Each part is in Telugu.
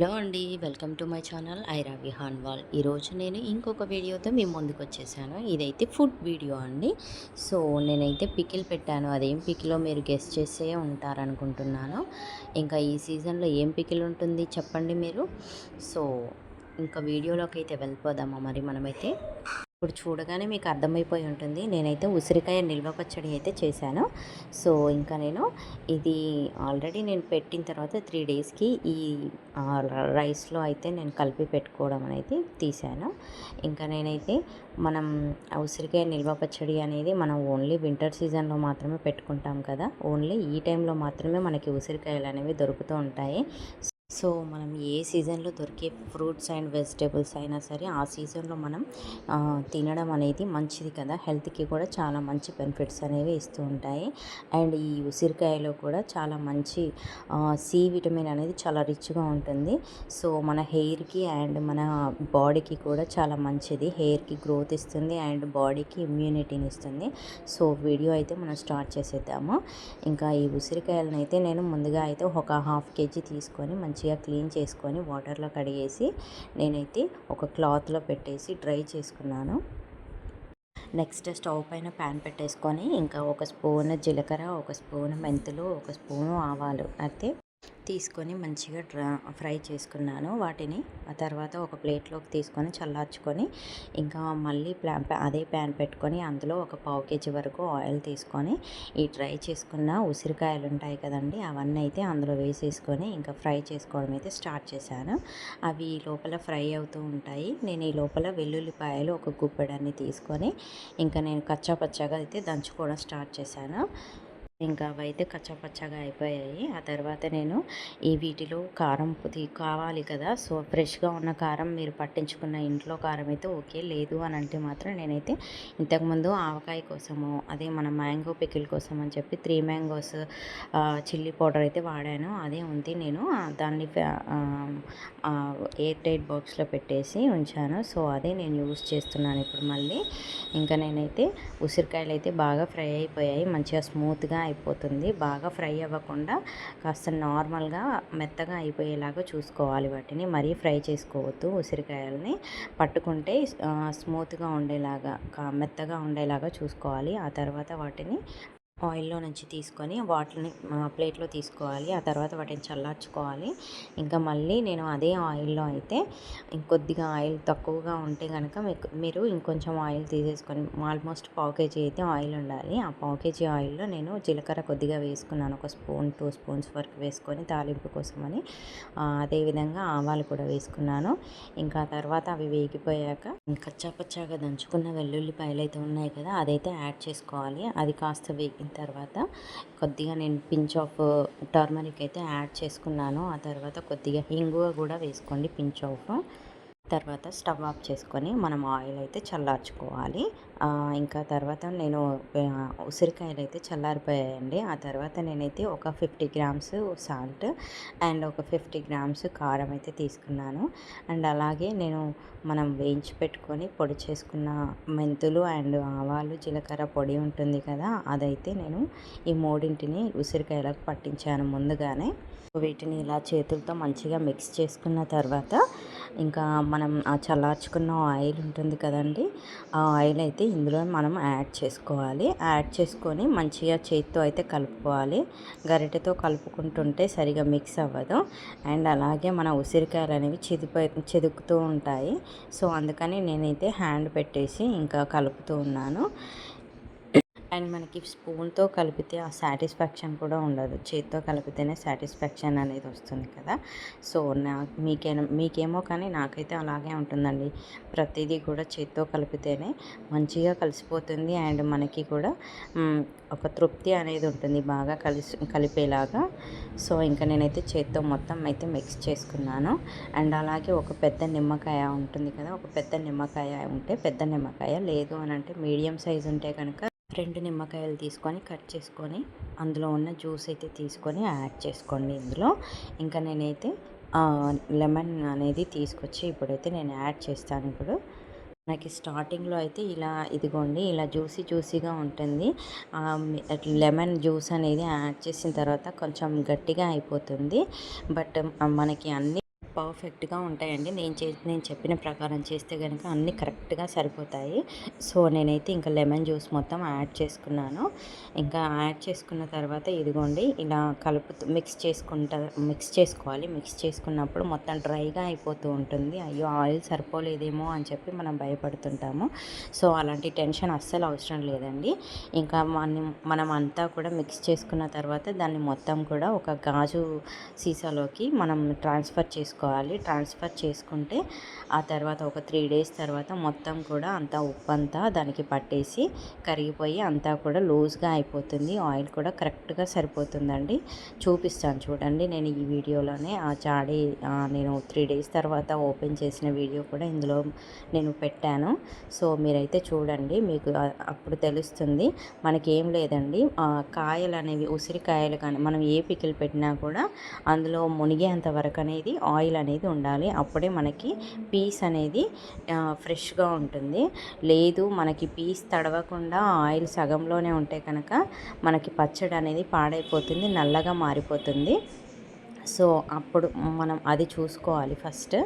హలో అండి welcome to my channel Aira Vihaan wall ఈరోజు నేను ఇంకొక వీడియోతో మీ ముందుకు వచ్చేసాను. ఇదైతే ఫుడ్ వీడియో అండి. సో నేనైతే పికిల్ పెట్టాను. అదేం పికిలో మీరు గెస్ట్ చేసే ఉంటారనుకుంటున్నాను. ఇంకా ఈ సీజన్లో ఏం పికిల్ ఉంటుంది చెప్పండి మీరు. సో ఇంకా వీడియోలోకి అయితే వెళ్ళిపోదామా మరి మనమైతే? ఇప్పుడు చూడగానే మీకు అర్థమైపోయి ఉంటుంది. నేనైతే ఉసిరికాయ నిల్వ పచ్చడి అయితే చేశాను. సో ఇంకా నేను ఇది ఆల్రెడీ నేను పెట్టిన తర్వాత త్రీ డేస్కి ఈ రైస్లో అయితే నేను కలిపి పెట్టుకోవడం అనేది తీశాను. ఇంకా నేనైతే మనం ఆ ఉసిరికాయ నిల్వ పచ్చడి అనేది మనం ఓన్లీ వింటర్ సీజన్లో మాత్రమే పెట్టుకుంటాం కదా. ఓన్లీ ఈ టైంలో మాత్రమే మనకి ఉసిరికాయలు అనేవి దొరుకుతూ ఉంటాయి. సో మనం ఏ సీజన్లో దొరికే ఫ్రూట్స్ అండ్ వెజిటేబుల్స్ అయినా సరే ఆ సీజన్లో మనం తినడం అనేది మంచిది కదా. హెల్త్కి కూడా చాలా మంచి బెనిఫిట్స్ అనేవి ఇస్తూ ఉంటాయి. అండ్ ఈ ఉసిరికాయలో కూడా చాలా మంచి సి విటమిన్ అనేది చాలా రిచ్గా ఉంటుంది. సో మన హెయిర్కి అండ్ మన బాడీకి కూడా చాలా మంచిది. హెయిర్కి గ్రోత్ ఇస్తుంది అండ్ బాడీకి ఇమ్యూనిటీని ఇస్తుంది. సో వీడియో అయితే మనం స్టార్ట్ చేసేద్దాము. ఇంకా ఈ ఉసిరికాయలను అయితే నేను ముందుగా అయితే ఒక హాఫ్ కేజీ తీసుకొని మంచి మంచిగా క్లీన్ చేసుకొని వాటర్లో కడిగేసి నేనైతే ఒక క్లాత్లో పెట్టేసి డ్రై చేసుకున్నాను. నెక్స్ట్ స్టవ్ పైన ప్యాన్ పెట్టేసుకొని ఇంకా ఒక స్పూన్ జీలకర్ర ఒక స్పూన్ మెంతులు ఒక స్పూను ఆవాలు అయితే తీసుకొని మంచిగా డ్రా ఫ్రై చేసుకున్నాను వాటిని. ఆ తర్వాత ఒక ప్లేట్లోకి తీసుకొని చల్లార్చుకొని ఇంకా మళ్ళీ ప్లా అదే ప్యాన్ పెట్టుకొని అందులో ఒక పావు కేజీ వరకు ఆయిల్ తీసుకొని ఈ డ్రై చేసుకున్న ఉసిరికాయలు ఉంటాయి కదండి అవన్నీ అయితే అందులో వేసేసుకొని ఇంకా ఫ్రై చేసుకోవడం అయితే స్టార్ట్ చేశాను. అవి ఈ లోపల ఫ్రై అవుతూ ఉంటాయి. నేను ఈ లోపల వెల్లుల్లిపాయలు ఒక గుప్పెడన్ని తీసుకొని ఇంకా నేను కచ్చాపచ్చాగా అయితే దంచుకోవడం స్టార్ట్ చేశాను. ఇంకా అవైతే కచ్చపచ్చగా అయిపోయాయి. ఆ తర్వాత నేను ఈ వీటిలో కారం కావాలి కదా సో ఫ్రెష్గా ఉన్న కారం మీరు పట్టించుకున్న ఇంట్లో కారం అయితే ఓకే లేదు అని అంటే మాత్రం నేనైతే ఇంతకుముందు ఆవకాయ కోసము అదే మన మ్యాంగో పికిల్ కోసం అని చెప్పి త్రీ మ్యాంగోస్ చిల్లీ పౌడర్ అయితే వాడాను. అదే ఉంది నేను దాన్ని ఎయిర్ టైట్ బాక్స్లో పెట్టేసి ఉంచాను. సో అదే నేను యూస్ చేస్తున్నాను ఇప్పుడు మళ్ళీ. ఇంకా నేనైతే ఉసిరికాయలు అయితే బాగా ఫ్రై అయిపోయాయి మంచిగా స్మూత్గా అయిపోతుంది. బాగా ఫ్రై అవ్వకుండా కాస్త నార్మల్గా మెత్తగా అయిపోయేలాగా చూసుకోవాలి వాటిని. మరీ ఫ్రై చేసుకోవద్దు ఉసిరికాయలని. పట్టుకుంటే స్మూత్గా ఉండేలాగా మెత్తగా ఉండేలాగా చూసుకోవాలి. ఆ తర్వాత వాటిని ఆయిల్లో నుంచి తీసుకొని వాటిని ప్లేట్లో తీసుకోవాలి. ఆ తర్వాత వాటిని చల్లార్చుకోవాలి. ఇంకా మళ్ళీ నేను అదే ఆయిల్లో అయితే ఇంకొద్దిగా ఆయిల్ తక్కువగా ఉంటే కనుక మీకు మీరు ఇంకొంచెం ఆయిల్ తీసేసుకొని ఆల్మోస్ట్ పావు కేజీ అయితే ఆయిల్ ఉండాలి. ఆ పావు కేజీ ఆయిల్లో నేను జీలకర్ర కొద్దిగా వేసుకున్నాను. ఒక స్పూన్ టూ స్పూన్స్ వరకు వేసుకొని తాలింపు కోసమని అదేవిధంగా ఆవాలు కూడా వేసుకున్నాను. ఇంకా తర్వాత అవి వేగిపోయాక కచ్చాపచ్చాగా దంచుకున్న వెల్లుల్లిపాయలు అయితే ఉన్నాయి కదా అదైతే యాడ్ చేసుకోవాలి. అది కాస్త వేగిన తర్వాత కొద్దిగా నేను పించ్ ఆఫ్ టర్మరిక్ అయితే యాడ్ చేసుకున్నాను. ఆ తర్వాత కొద్దిగా ఇంగువ కూడా వేసుకోండి పించ్ ఆఫ్. తర్వాత స్టవ్ ఆఫ్ చేసుకొని మనం ఆయిల్ అయితే చల్లార్చుకోవాలి. ఇంకా తర్వాత నేను ఉసిరికాయలు అయితే చల్లారిపోయాయండి. ఆ తర్వాత నేనైతే ఒక ఫిఫ్టీ గ్రామ్స్ సాల్ట్ అండ్ ఒక ఫిఫ్టీ గ్రామ్స్ కారం అయితే తీసుకున్నాను. అండ్ అలాగే నేను మనం వేయించి పెట్టుకొని పొడి చేసుకున్న మెంతులు అండ్ ఆవాలు జీలకర్ర పొడి ఉంటుంది కదా అదైతే నేను ఈ మూడింటిని ఉసిరికాయలకు పట్టించాను ముందుగానే. వీటిని ఇలా చేతులతో మంచిగా మిక్స్ చేసుకున్న తర్వాత ఇంకా మనం ఆ చల్లార్చుకున్న ఆయిల్ ఉంటుంది కదండి ఆ ఆయిల్ అయితే ఇందులో మనం యాడ్ చేసుకోవాలి. యాడ్ చేసుకొని మంచిగా చేతితో అయితే కలుపుకోవాలి. గరిటెతో కలుపుకుంటుంటే సరిగా మిక్స్ అవ్వదు. అండ్ అలాగే మన ఉసిరికాయలు అనేవి చెదిపోయి చెదుకుతూ ఉంటాయి. సో అందుకని నేనైతే హ్యాండ్ పెట్టేసి ఇంకా కలుపుతూ ఉన్నాను. అండ్ మనకి స్పూన్తో కలిపితే ఆ సాటిస్ఫాక్షన్ కూడా ఉండదు. చేత్తో కలిపితేనే సాటిస్ఫాక్షన్ అనేది వస్తుంది కదా. సో నా మీకే మీకేమో కానీ నాకైతే అలాగే ఉంటుందండి. ప్రతిదీ కూడా చేత్తో కలిపితేనే మంచిగా కలిసిపోతుంది అండ్ మనకి కూడా ఒక తృప్తి అనేది ఉంటుంది బాగా కలిసి కలిపేలాగా. సో ఇంకా నేనైతే చేత్తో మొత్తం అయితే మిక్స్ చేసుకున్నాను. అండ్ అలాగే ఒక పెద్ద నిమ్మకాయ ఉంటుంది కదా ఒక పెద్ద నిమ్మకాయ ఉంటే పెద్ద నిమ్మకాయ లేదు అని అంటే మీడియం సైజ్ ఉంటే కనుక రెండు నిమ్మకాయలు తీసుకొని కట్ చేసుకొని అందులో ఉన్న జ్యూస్ అయితే తీసుకొని యాడ్ చేసుకోండి ఇందులో. ఇంకా నేనైతే లెమన్ అనేది తీసుకొచ్చి ఇప్పుడైతే నేను యాడ్ చేస్తాను ఇప్పుడు. మనకి స్టార్టింగ్లో అయితే ఇలా ఇదిగోండి ఇలా జ్యూసీ జ్యూసీగా ఉంటుంది. లెమన్ జ్యూస్ అనేది యాడ్ చేసిన తర్వాత కొంచెం గట్టిగా అయిపోతుంది. బట్ మనకి అన్ని పర్ఫెక్ట్గా ఉంటాయండి. నేను చే నేను చెప్పిన ప్రకారం చేస్తే కనుక అన్నీ కరెక్ట్గా సరిపోతాయి. సో నేనైతే ఇంకా లెమన్ జ్యూస్ మొత్తం యాడ్ చేసుకున్నాను. ఇంకా యాడ్ చేసుకున్న తర్వాత ఇదిగోండి ఇలా కలుపుతూ మిక్స్ చేసుకుంటా మిక్స్ చేసుకోవాలి. మిక్స్ చేసుకున్నప్పుడు మొత్తం డ్రైగా అయిపోతూ ఉంటుంది. అయ్యో ఆయిల్ సరిపోలేదేమో అని చెప్పి మనం భయపడుతుంటాము. సో అలాంటి టెన్షన్ అస్సలు అవసరం లేదండి. ఇంకా మనం మనం అంతా కూడా మిక్స్ చేసుకున్న తర్వాత దాన్ని మొత్తం కూడా ఒక గాజు సీసాలోకి మనం ట్రాన్స్ఫర్ చేసుకోవాలి. ట్రాన్స్ఫర్ చేసుకుంటే ఆ తర్వాత ఒక త్రీ డేస్ తర్వాత మొత్తం కూడా అంతా ఉప్పు అంతా దానికి పట్టేసి కరిగిపోయి అంతా కూడా లూజ్గా అయిపోతుంది. ఆయిల్ కూడా కరెక్ట్గా సరిపోతుందండి. చూపిస్తాను చూడండి నేను ఈ వీడియోలోనే ఆ చాడీ నేను త్రీ డేస్ తర్వాత ఓపెన్ చేసిన వీడియో కూడా ఇందులో నేను పెట్టాను. సో మీరైతే చూడండి మీకు అప్పుడు తెలుస్తుంది. మనకి ఏం లేదండి కాయలు అనేవి ఉసిరికాయలు కానీ మనం ఏ పికిల్ పెట్టినా కూడా అందులో మునిగేంత వరకు అనేది ఆయిల్ అనేది ఉండాలి. అప్పుడే మనకి పీస్ అనేది ఫ్రెష్గా ఉంటుంది. లేదు మనకి పీస్ తడవకుండా ఆయిల్ సగంలోనే ఉంటే కనుక మనకి పచ్చడి అనేది పాడైపోతుంది నల్లగా మారిపోతుంది. సో అప్పుడు మనం అది చూసుకోవాలి ఫస్ట్.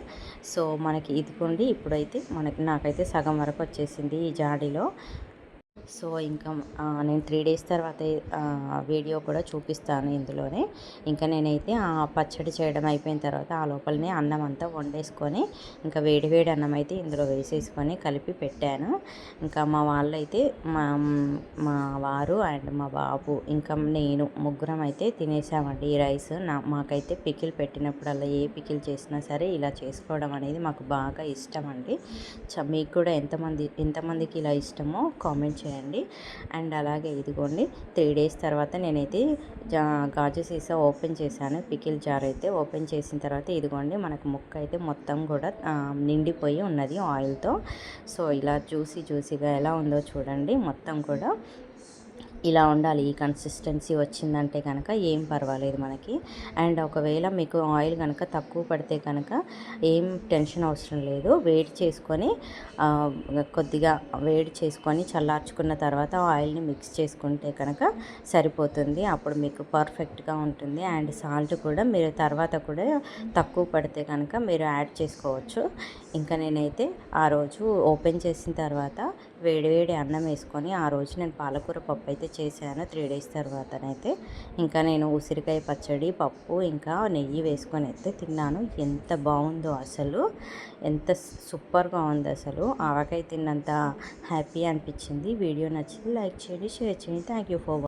సో మనకి ఇదిగోండి ఇప్పుడైతే మనకి నాకైతే సగం వరకు వచ్చేసింది ఈ జాడీలో. సో ఇంకా నేను త్రీ డేస్ తర్వాత వీడియో కూడా చూపిస్తాను ఇందులోనే. ఇంకా నేనైతే ఆ పచ్చడి చేయడం అయిపోయిన తర్వాత ఆ లోపలనే అన్నం అంతా వండేసుకొని ఇంకా వేడి వేడి అన్నం అయితే ఇందులో వేసేసుకొని కలిపి పెట్టాను. ఇంకా మా వాళ్ళైతే మా మా వారు అండ్ మా బాబు ఇంకా నేను ముగ్గురం అయితే తినేసామండి ఈ రైస్. నా మాకైతే పికిల్ పెట్టినప్పుడల్లా ఏ పికిల్ చేసినా సరే ఇలా చేసుకోవడం అనేది మాకు బాగా ఇష్టం అండి. మీకు కూడా ఎంతమంది ఎంతమందికి ఇలా ఇష్టమో కామెంట్ చేయండి. చేయండి. అండ్ అలాగే ఇదిగోండి త్రీ డేస్ తర్వాత నేనైతే జా గాజు సీసా ఓపెన్ చేశాను. పికిల్ జార్ అయితే ఓపెన్ చేసిన తర్వాత ఇదిగోండి మనకు ముక్క అయితే మొత్తం కూడా నిండిపోయి ఉన్నది ఆయిల్తో. సో ఇలా జ్యూసీ జ్యూసీగా ఎలా ఉందో చూడండి. మొత్తం కూడా ఇలా ఉండాలి. ఈ కన్సిస్టెన్సీ వచ్చిందంటే కనుక ఏం పర్వాలేదు మనకి. అండ్ ఒకవేళ మీకు ఆయిల్ కనుక తక్కువ పడితే కనుక ఏం టెన్షన్ అవసరం లేదు. వేడి చేసుకొని కొద్దిగా వేడి చేసుకొని చల్లార్చుకున్న తర్వాత ఆయిల్ని మిక్స్ చేసుకుంటే కనుక సరిపోతుంది. అప్పుడు మీకు పర్ఫెక్ట్గా ఉంటుంది. అండ్ సాల్ట్ కూడా మీరు తర్వాత కూడా తక్కువ పడితే కనుక మీరు యాడ్ చేసుకోవచ్చు. ఇంకా నేనైతే ఆ రోజు ఓపెన్ చేసిన తర్వాత వేడివేడి అన్నం వేసుకొని ఆ రోజు నేను పాలకూర పప్పు అయితే చేశాను త్రీ డేస్ తర్వాతనైతే. ఇంకా నేను ఉసిరికాయ పచ్చడి పప్పు ఇంకా నెయ్యి వేసుకొని అయితే తిన్నాను. ఎంత బాగుందో అసలు. ఎంత సూపర్గా ఉంది అసలు. ఆవకాయ తిన్నంత హ్యాపీ అనిపించింది. వీడియో నచ్చింది లైక్ చేయండి షేర్ చేయండి. Thank you for